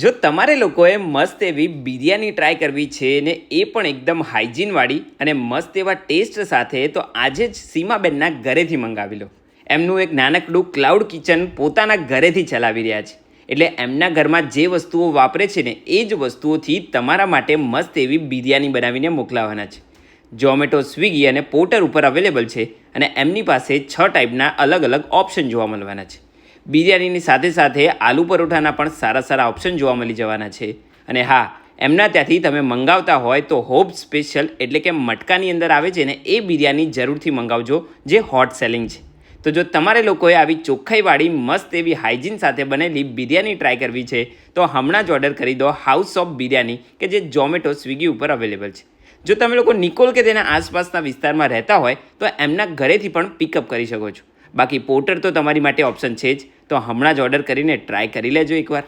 જો તમારે લોકોએ મસ્ત એવી બિરયાની ટ્રાય કરવી છે ને એ પણ એકદમ હાઇજીનવાળી અને મસ્ત એવા ટેસ્ટ સાથે, તો આજે જ સીમાબેનના ઘરેથી મંગાવી લો. એમનું એક નાનકડું ક્લાઉડ કિચન પોતાના ઘરેથી ચલાવી રહ્યા છે. એટલે એમના ઘરમાં જે વસ્તુઓ વાપરે છે ને, એ જ વસ્તુઓથી તમારા માટે મસ્ત એવી બિરયાની બનાવીને મોકલાવાના છે. ઝોમેટો સ્વિગી અને પોર્ટર ઉપર અવેલેબલ છે અને એમની પાસે છ ટાઈપના અલગ અલગ ઓપ્શન જોવા મળવાના છે. બિરયાનીની સાથે સાથે આલુ પરોઠાના પણ સારા સારા ઓપ્શન જોવા મળી જવાના છે. અને હા, એમના ત્યાંથી તમે મંગાવતા હોય તો હોપ સ્પેશિયલ એટલે કે મટકાની અંદર આવે છે ને, એ બિરયાની જરૂરથી મંગાવજો, જે હોટ સેલિંગ છે. તો જો તમારે લોકોએ આવી ચોખ્ખાઈવાળી મસ્ત એવી હાઇજીન સાથે બનેલી બિરયાની ટ્રાય કરવી છે, તો હમણાં જ ઓર્ડર કરી દો હાઉસ ઓફ બિરયાની કે જે ઝોમેટો સ્વિગી ઉપર અવેલેબલ છે. જો તમે લોકો નિકોલ કે તેના આસપાસના વિસ્તારમાં રહેતા હોય, તો એમના ઘરેથી પણ પિકઅપ કરી શકો છો. બાકી પોર્ટર તો તમારી માટે ઓપ્શન છે જ. તો હમણાં જ ઓર્ડર કરીને ટ્રાય કરી લેજો એકવાર.